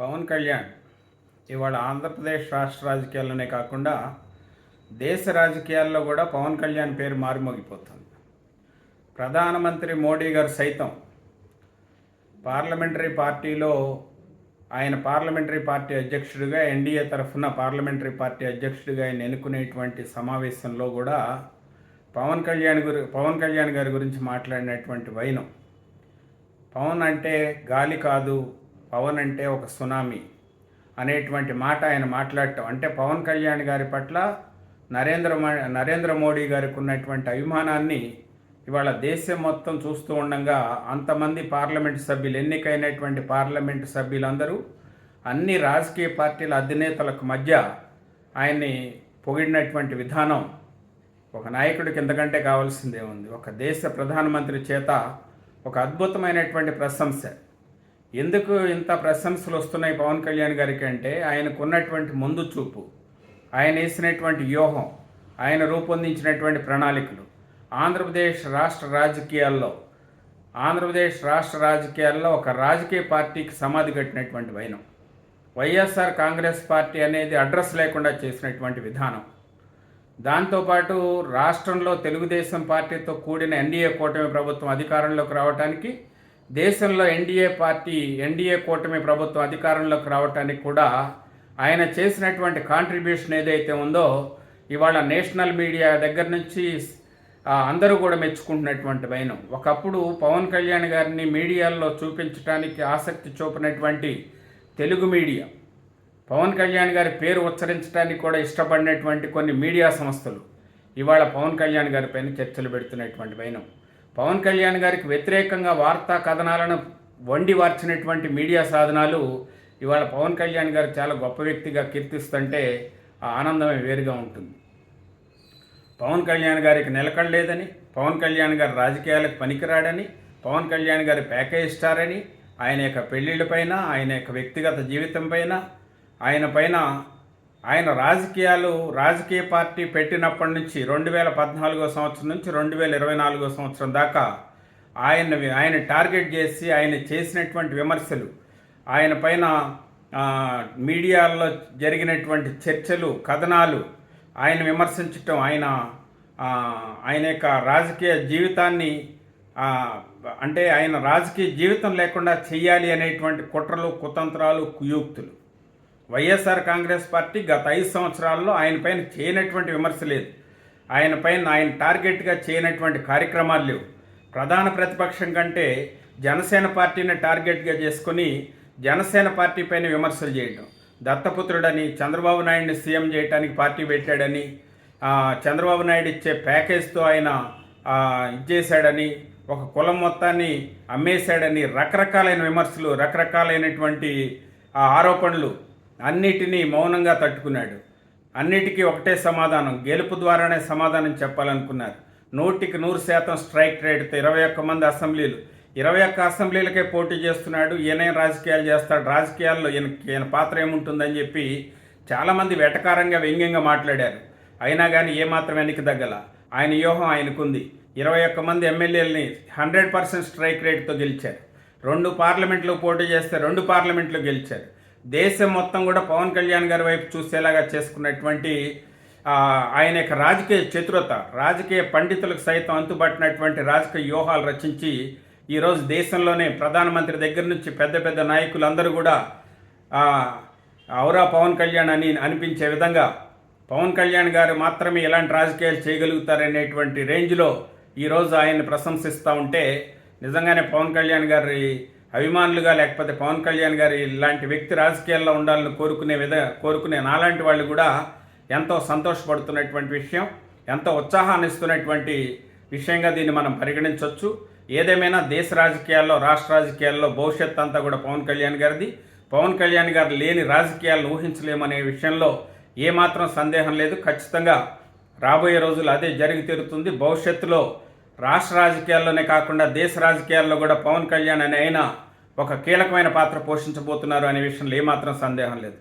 పవన్ కళ్యాణ్ ఇవాళ ఆంధ్రప్రదేశ్ రాష్ట్ర రాజకీయాల్లోనే కాకుండా దేశ రాజకీయాల్లో కూడా పవన్ కళ్యాణ్ పేరు మారుమోగిపోతుంది. ప్రధానమంత్రి మోడీ గారు సైతం పార్లమెంటరీ పార్టీలో ఆయన పార్లమెంటరీ పార్టీ అధ్యక్షుడిగా ఎన్డీఏ తరఫున పార్లమెంటరీ పార్టీ అధ్యక్షుడిగా ఆయన ఎన్నుకునేటువంటి సమావేశంలో కూడా పవన్ కళ్యాణ్ గురి పవన్ కళ్యాణ్ గారి గురించి మాట్లాడినటువంటి వైనం పవన్ అంటే గాలి కాదు పవన్ అంటే ఒక సునామీ అనేటువంటి మాట ఆయన మాట్లాడటం. అంటే పవన్ కళ్యాణ్ గారి పట్ల నరేంద్ర నరేంద్ర మోడీ గారికి ఉన్నటువంటి అభిమానాన్ని ఇవాళ దేశం మొత్తం చూస్తూ ఉండగా అంతమంది పార్లమెంటు సభ్యులు ఎన్నికైనటువంటి పార్లమెంటు సభ్యులందరూ అన్ని రాజకీయ పార్టీల అధినేతలకు మధ్య ఆయన్ని పొగిడినటువంటి విధానం ఒక నాయకుడికి ఎంతకంటే కావాల్సిందే ఉంది. ఒక దేశ ప్రధానమంత్రి చేత ఒక అద్భుతమైనటువంటి ప్రశంస. ఎందుకు ఇంత ప్రశంసలు వస్తున్నాయి పవన్ కళ్యాణ్ గారికి అంటే ఆయనకున్నటువంటి ముందు చూపు ఆయన వేసినటువంటి వ్యూహం ఆయన రూపొందించినటువంటి ప్రణాళికలు ఆంధ్రప్రదేశ్ రాష్ట్ర రాజకీయాల్లో ఆంధ్రప్రదేశ్ రాష్ట్ర రాజకీయాల్లో ఒక రాజకీయ పార్టీకి సమాధి కట్టినటువంటి వైనం. వైఎస్ఆర్ కాంగ్రెస్ పార్టీ అనేది అడ్రస్ లేకుండా చేసినటువంటి విధానం. దాంతోపాటు రాష్ట్రంలో తెలుగుదేశం పార్టీతో కూడిన ఎన్డీఏ కూటమి ప్రభుత్వం అధికారంలోకి రావడానికి దేశంలో ఎన్డీఏ పార్టీ ఎన్డీఏ కూటమి ప్రభుత్వం అధికారంలోకి రావడానికి కూడా ఆయన చేసినటువంటి కాంట్రిబ్యూషన్ ఏదైతే ఉందో ఇవాళ నేషనల్ మీడియా దగ్గర నుంచి అందరూ కూడా మెచ్చుకుంటున్నటువంటి వైనం. ఒకప్పుడు పవన్ కళ్యాణ్ గారిని మీడియాల్లో చూపించడానికి ఆసక్తి చూపినటువంటి తెలుగు మీడియా. పవన్ కళ్యాణ్ గారి పేరు ఉచ్చరించడానికి కూడా ఇష్టపడినటువంటి కొన్ని మీడియా సంస్థలు. ఇవాళ పవన్ కళ్యాణ్ గారి పైన చర్చలు పెడుతున్నటువంటి వైనం. పవన్ కళ్యాణ్ గారికి వ్యతిరేకంగా వార్తా కథనాలను వండి వార్చినటువంటి మీడియా సాధనాలు ఇవాళ పవన్ కళ్యాణ్ గారు చాలా గొప్ప వ్యక్తిగా కీర్తిస్తుంటే ఆ ఆనందమే వేరుగా ఉంటుంది. పవన్ కళ్యాణ్ గారికి నిలకడలేదని పవన్ కళ్యాణ్ గారు రాజకీయాలకు పనికిరాడని పవన్ కళ్యాణ్ గారి ప్యాకేజ్ స్టార్ అని ఆయన యొక్క పెళ్ళిళ్ళపైన ఆయన యొక్క వ్యక్తిగత జీవితం పైన ఆయన పైన ఆయన రాజకీయాలు రాజకీయ పార్టీ పెట్టినప్పటి నుంచి రెండు వేల పద్నాలుగో సంవత్సరం నుంచి రెండు వేల ఇరవై నాలుగో సంవత్సరం దాకా ఆయన ఆయన టార్గెట్ చేసి ఆయన చేసినటువంటి విమర్శలు ఆయన పైన మీడియాలో జరిగినటువంటి చర్చలు కథనాలు ఆయన విమర్శించటం ఆయన ఆయన యొక్క రాజకీయ జీవితాన్ని అంటే ఆయన రాజకీయ జీవితం లేకుండా చేయాలి అనేటువంటి కుట్రలు కుతంత్రాలు కుయుక్తులు. వైఎస్ఆర్ కాంగ్రెస్ పార్టీ గత ఐదు సంవత్సరాల్లో ఆయన పైన చేయనటువంటి విమర్శ లేదు. ఆయన పైన ఆయన టార్గెట్గా చేయనటువంటి కార్యక్రమాలు లేవు. ప్రధాన ప్రతిపక్షం కంటే జనసేన పార్టీని టార్గెట్గా చేసుకొని జనసేన పార్టీ పైన విమర్శలు చేయడం. దత్తపుత్రుడని చంద్రబాబు నాయుడిని సీఎం చేయడానికి పార్టీ పెట్టాడని చంద్రబాబు నాయుడు ఇచ్చే ప్యాకేజ్తో ఆయన ఇచ్చేశాడని ఒక కులం మొత్తాన్ని అమ్మేశాడని రకరకాలైన విమర్శలు రకరకాలైనటువంటి ఆరోపణలు అన్నిటినీ మౌనంగా తట్టుకున్నాడు. అన్నిటికీ ఒకటే సమాధానం గెలుపు ద్వారానే సమాధానం చెప్పాలనుకున్నారు. నూటికి నూరు శాతం స్ట్రైక్ రేట్తో ఇరవై ఒక్క మంది అసెంబ్లీలు. ఇరవై ఒక్క అసెంబ్లీలకే పోటీ చేస్తున్నాడు ఈయన రాజకీయాలు చేస్తాడు. రాజకీయాల్లో ఈయన ఈయన పాత్ర ఏముంటుందని చెప్పి చాలామంది వెటకారంగా వ్యంగ్యంగా మాట్లాడారు. అయినా కానీ ఏమాత్రం వెనక్కి తగ్గల. ఆయన వ్యూహం ఆయనకుంది. ఇరవై ఒక్క మంది ఎమ్మెల్యేలని హండ్రెడ్ పర్సెంట్ స్ట్రైక్ రేట్తో గెలిచారు. రెండు పార్లమెంట్లో పోటీ చేస్తే రెండు పార్లమెంట్లో గెలిచారు. దేశం మొత్తం కూడా పవన్ కళ్యాణ్ గారి వైపు చూసేలాగా చేసుకున్నటువంటి ఆయన యొక్క రాజకీయ చతురత రాజకీయ పండితులకు సైతం అంతుబట్టినటువంటి రాజకీయ వ్యూహాలు రచించి ఈరోజు దేశంలోనే ప్రధానమంత్రి దగ్గర నుంచి పెద్ద పెద్ద నాయకులు అందరూ కూడా ఔరా పవన్ కళ్యాణ్ అని అనిపించే విధంగా పవన్ కళ్యాణ్ గారు మాత్రమే ఎలాంటి రాజకీయాలు చేయగలుగుతారనేటువంటి రేంజ్లో ఈరోజు ఆయన్ని ప్రశంసిస్తూ ఉంటే నిజంగానే పవన్ కళ్యాణ్ గారి అభిమానులుగా లేకపోతే పవన్ కళ్యాణ్ గారి ఇలాంటి వ్యక్తి రాజకీయాల్లో ఉండాలని కోరుకునే విధ కోరుకునే నాలాంటి వాళ్ళు కూడా ఎంతో సంతోషపడుతున్నటువంటి విషయం ఎంతో ఉత్సాహాన్ని ఇస్తున్నటువంటి విషయంగా దీన్ని మనం పరిగణించవచ్చు ఏదేమైనా దేశ రాజకీయాల్లో రాష్ట్ర రాజకీయాల్లో భవిష్యత్ అంతా కూడా పవన్ కళ్యాణ్ గారిది. పవన్ కళ్యాణ్ గారు లేని రాజకీయాలను ఊహించలేమనే విషయంలో ఏమాత్రం సందేహం లేదు. ఖచ్చితంగా రాబోయే రోజులు అదే జరిగి తీరుతుంది. భవిష్యత్తులో రాష్ట్ర రాజకీయాల్లోనే కాకుండా దేశ రాజకీయాల్లో కూడా పవన్ కళ్యాణ్ అనే ఆయన ఒక కీలకమైన పాత్ర పోషించబోతున్నారు అనే విషయంలో ఏమాత్రం సందేహం లేదు.